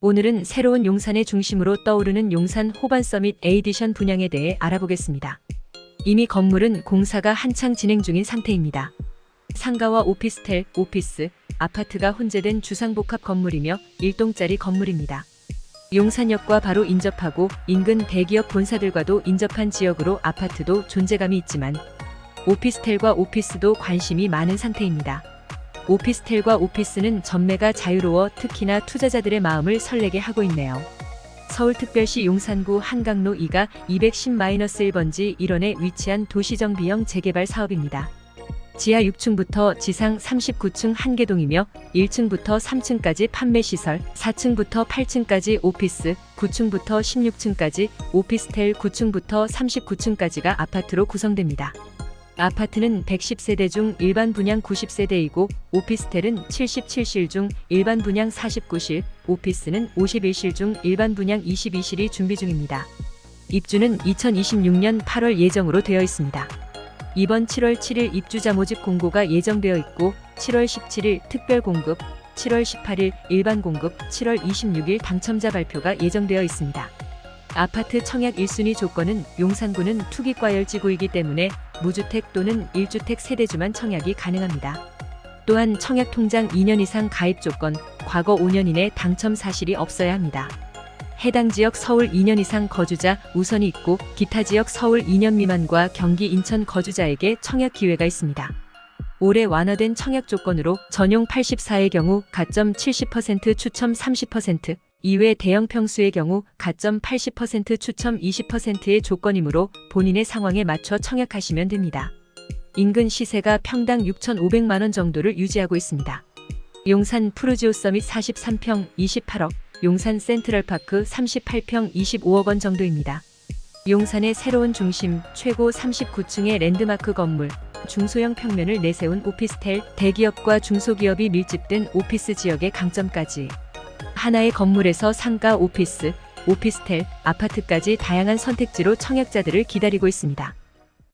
오늘은 새로운 용산의 중심으로 떠오르는 용산 호반 서밋 에이디션 분양에 대해 알아보겠습니다. 이미 건물은 공사가 한창 진행 중인 상태입니다. 상가와 오피스텔, 오피스, 아파트가 혼재된 주상복합 건물이며 1동짜리 건물입니다. 용산역과 바로 인접하고 인근 대기업 본사들과도 인접한 지역으로 아파트도 존재감이 있지만 오피스텔과 오피스도 관심이 많은 상태입니다. 오피스텔과 오피스는 전매가 자유로워 특히나 투자자들의 마음을 설레게 하고 있네요. 서울특별시 용산구 한강로 2가 210-1번지 1원에 위치한 도시정비형 재개발 사업입니다. 지하 6층부터 지상 39층 한개동이며 1층부터 3층까지 판매시설, 4층부터 8층까지 오피스, 9층부터 16층까지 오피스텔 9층부터 39층까지가 아파트로 구성됩니다. 아파트는 110세대 중 일반 분양 90세대이고 오피스텔은 77실 중 일반 분양 49실, 오피스는 51실 중 일반 분양 22실이 준비 중입니다. 입주는 2026년 8월 예정으로 되어 있습니다. 이번 7월 7일 입주자 모집 공고가 예정되어 있고 7월 17일 특별 공급, 7월 18일 일반 공급, 7월 26일 당첨자 발표가 예정되어 있습니다. 아파트 청약 1순위 조건은 용산구는 투기과열지구이기 때문에 무주택 또는 1주택 세대주만 청약이 가능합니다. 또한 청약 통장 2년 이상 가입 조건, 과거 5년 이내 당첨 사실이 없어야 합니다. 해당 지역 서울 2년 이상 거주자 우선이 있고 기타 지역 서울 2년 미만과 경기 인천 거주자에게 청약 기회가 있습니다. 올해 완화된 청약 조건으로 전용 84의 경우 가점 70% 추첨 30%, 이외 대형 평수의 경우 가점 80% 추첨 20%의 조건이므로 본인의 상황에 맞춰 청약하시면 됩니다. 인근 시세가 평당 6,500만 원 정도를 유지하고 있습니다. 용산 푸르지오 서밋 43평 28억, 용산 센트럴파크 38평 25억 원 정도입니다. 용산의 새로운 중심, 최고 39층의 랜드마크 건물, 중소형 평면을 내세운 오피스텔, 대기업과 중소기업이 밀집된 오피스 지역의 강점까지 하나의 건물에서 상가 오피스, 오피스텔, 아파트까지 다양한 선택지로 청약자들을 기다리고 있습니다.